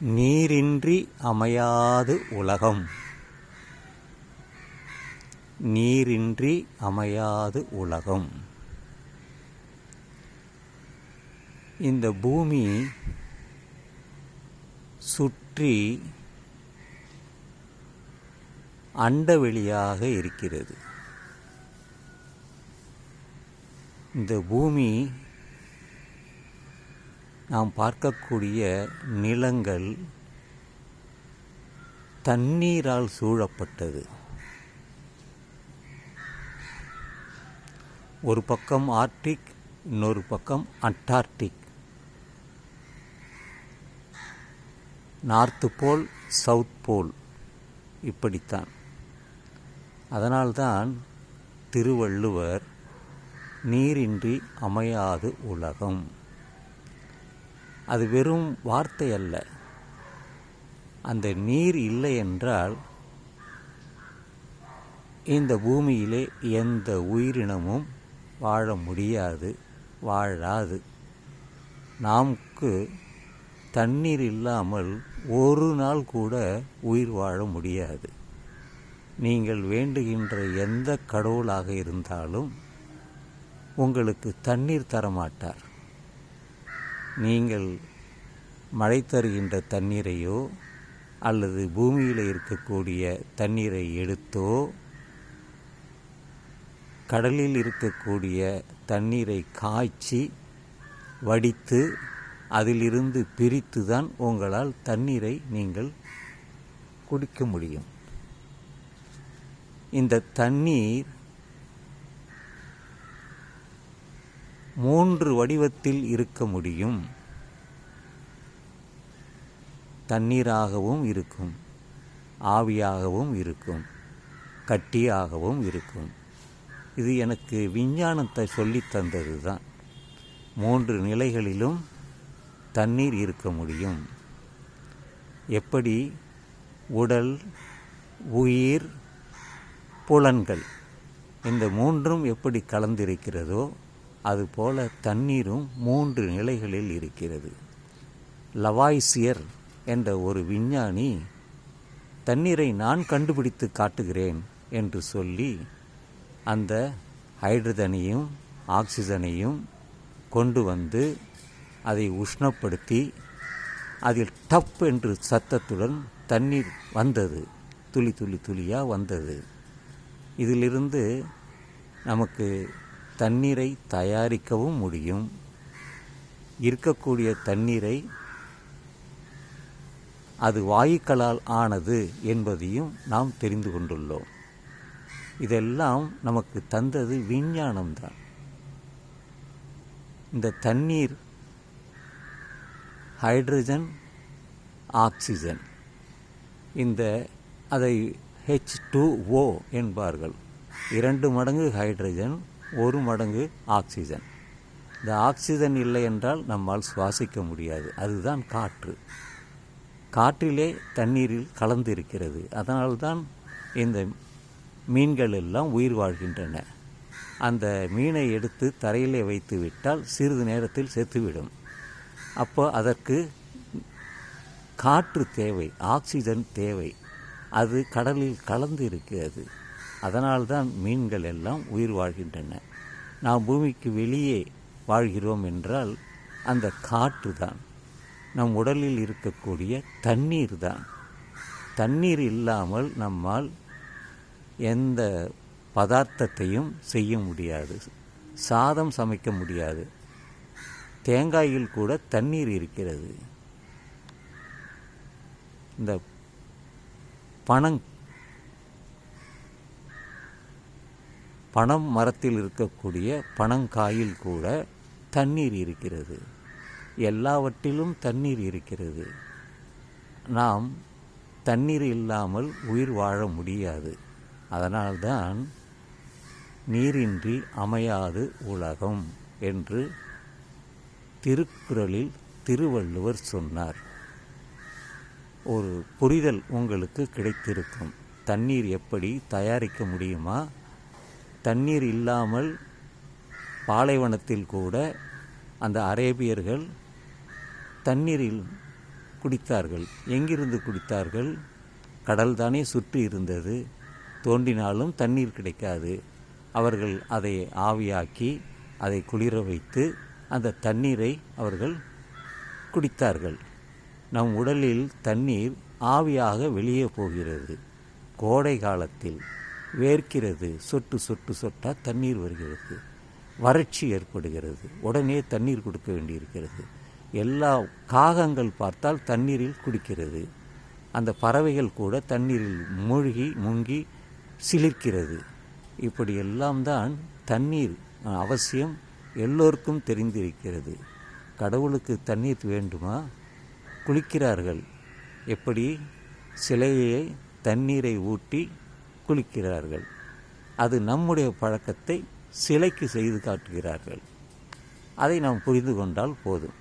நீரின்றி அமையாது உலகம். நீரின்றி அமையாது உலகம். இந்த பூமி சுற்றி அண்டவெளியாக இருக்கிறது. இந்த பூமி நாம் பார்க்கக்கூடிய நிலங்கள் தண்ணீரால் சூழப்பட்டது. ஒரு பக்கம் ஆர்டிக் இன்னொரு பக்கம் Antarctic north pole south pole. இப்படித்தான். அதனால்தான் திருவள்ளுவர் நீரின்றி அமையாது உலகம். அது வெறும் வார்த்தை அல்ல. அந்த நீர் இல்லை என்றால் இந்த பூமியிலே எந்த உயிரினமும் வாழ முடியாது வாழாது. நமக்கு தண்ணீர் இல்லாமல் ஒரு நாள் கூட உயிர் வாழ முடியாது. நீங்கள் வேண்டுகின்ற எந்த கடவுளாக இருந்தாலும் உங்களுக்கு தண்ணீர் தரமாட்டார். நீங்கள் மழை தருகின்ற தண்ணீரையோ அல்லது பூமியில் இருக்கக்கூடிய தண்ணீரை எடுத்தோ கடலில் இருக்கக்கூடிய தண்ணீரை காய்ச்சி வடித்து அதிலிருந்து பிரித்து தான் உங்களால் தண்ணீரை நீங்கள் குடிக்க முடியும். இந்த தண்ணீர் மூன்று வடிவத்தில் இருக்க முடியும். தண்ணீராகவும் இருக்கும் ஆவியாகவும் இருக்கும் கட்டியாகவும் இருக்கும். இது எனக்கு விஞ்ஞானத்தை சொல்லித் தந்தது தான் மூன்று நிலைகளிலும் தண்ணீர் இருக்க முடியும். எப்படி? உடல் உயிர் புலன்கள். இந்த மூன்றும் எப்படி கலந்திருக்கிறதோ அதுபோல தண்ணீரும் மூன்று நிலைகளில் இருக்கிறது. லவாய்சியர் என்ற ஒரு விஞ்ஞானி தண்ணீரை நான் கண்டுபிடித்து காட்டுகிறேன் என்று சொல்லி அந்த ஹைட்ரஜனையும் ஆக்சிஜனையும் கொண்டு வந்து அதை உஷ்ணப்படுத்தி அதில் டப் என்று சத்தத்துடன் தண்ணீர் வந்தது. துளி துளி துளியாக வந்தது. இதிலிருந்து நமக்கு தண்ணீரை தயாரிக்கவும் முடியும். இருக்கக்கூடிய தண்ணீரை அது வாயுக்களால் ஆனது என்பதையும் நாம் தெரிந்து கொண்டுள்ளோம். இதெல்லாம் நமக்கு தந்தது விஞ்ஞானம்தான். இந்த தண்ணீர் ஹைட்ரஜன் ஆக்சிஜன். இந்த அதை ஹெச் டூ ஓ என்பார்கள். இரண்டு மடங்கு ஹைட்ரஜன் ஒரு மடங்கு ஆக்சிஜன். இந்த ஆக்சிஜன் இல்லை என்றால் நம்மால் சுவாசிக்க முடியாது. அதுதான் காற்று. காற்றிலே தண்ணீரில் கலந்து இருக்கிறது அதனால்தான் இந்த மீன்கள் எல்லாம் உயிர் வாழ்கின்றன. அந்த மீனை எடுத்து தரையிலே வைத்து விட்டால் சிறிது நேரத்தில் செத்துவிடும். அப்போ அதற்கு காற்று தேவை ஆக்சிஜன் தேவை. அது கடலில் கலந்து இருக்கிறது அதனால்தான் மீன்கள் எல்லாம் உயிர் வாழ்கின்றன. நாம் பூமிக்கு வெளியே வாழ்கிறோம் என்றால் அந்த காற்று தான். நம் உடலில் இருக்கக்கூடிய தண்ணீர் தான். தண்ணீர் இல்லாமல் நம்மால் எந்த பதார்த்தத்தையும் செய்ய முடியாது. சாதம் சமைக்க முடியாது. தேங்காயில் கூட தண்ணீர் இருக்கிறது. இந்த பணம் பணம் மரத்தில் இருக்கக்கூடிய பனங்காயில் கூட தண்ணீர் இருக்கிறது. எல்லாவற்றிலும் தண்ணீர் இருக்கிறது. நாம் தண்ணீர் இல்லாமல் உயிர் வாழ முடியாது. அதனால்தான் நீரின்றி அமையாது உலகம் என்று திருக்குறளில் திருவள்ளுவர் சொன்னார். ஒரு புரிதல் உங்களுக்கு கிடைத்திருக்கும். தண்ணீர் எப்படி தயாரிக்க முடியுமா? தண்ணீர் இல்லாமல் பாலைவனத்தில் கூட அந்த அரேபியர்கள் தண்ணீரில் குடித்தார்கள். எங்கிருந்து குடித்தார்கள்? கடல் தானே சுற்றி இருந்தது. தோண்டினாலும் தண்ணீர் கிடைக்காது. அவர்கள் அதை ஆவியாக்கி அதை குளிர வைத்து அந்த தண்ணீரை அவர்கள் குடித்தார்கள். நம் உடலில் தண்ணீர் ஆவியாக வெளியே போகிறது. கோடை காலத்தில் வேர்க்கிறது. சொட்டு சொட்டு சொட்டாக தண்ணீர் வருகிறது. வறட்சி ஏற்படுகிறது. உடனே தண்ணீர் கொடுக்க வேண்டியிருக்கிறது. எல்லா காகங்கள் பார்த்தால் தண்ணீரில் குடிக்கிறது. அந்த பறவைகள் கூட தண்ணீரில் மூழ்கி முங்கி சிலிர்க்கிறது. இப்படியெல்லாம் தான் தண்ணீர் அவசியம் எல்லோருக்கும் தெரிந்திருக்கிறது. கடவுளுக்கு தண்ணீர் வேண்டுமா? குளிக்கிறார்கள். எப்படி? சிலையை தண்ணீரை ஊட்டி குளிக்கிறார்கள் அது நம்முடைய பழக்கத்தை சிலைக்கு செய்து காட்டுகிறார்கள். அதை நாம் புரிந்து கொண்டால் போதும்.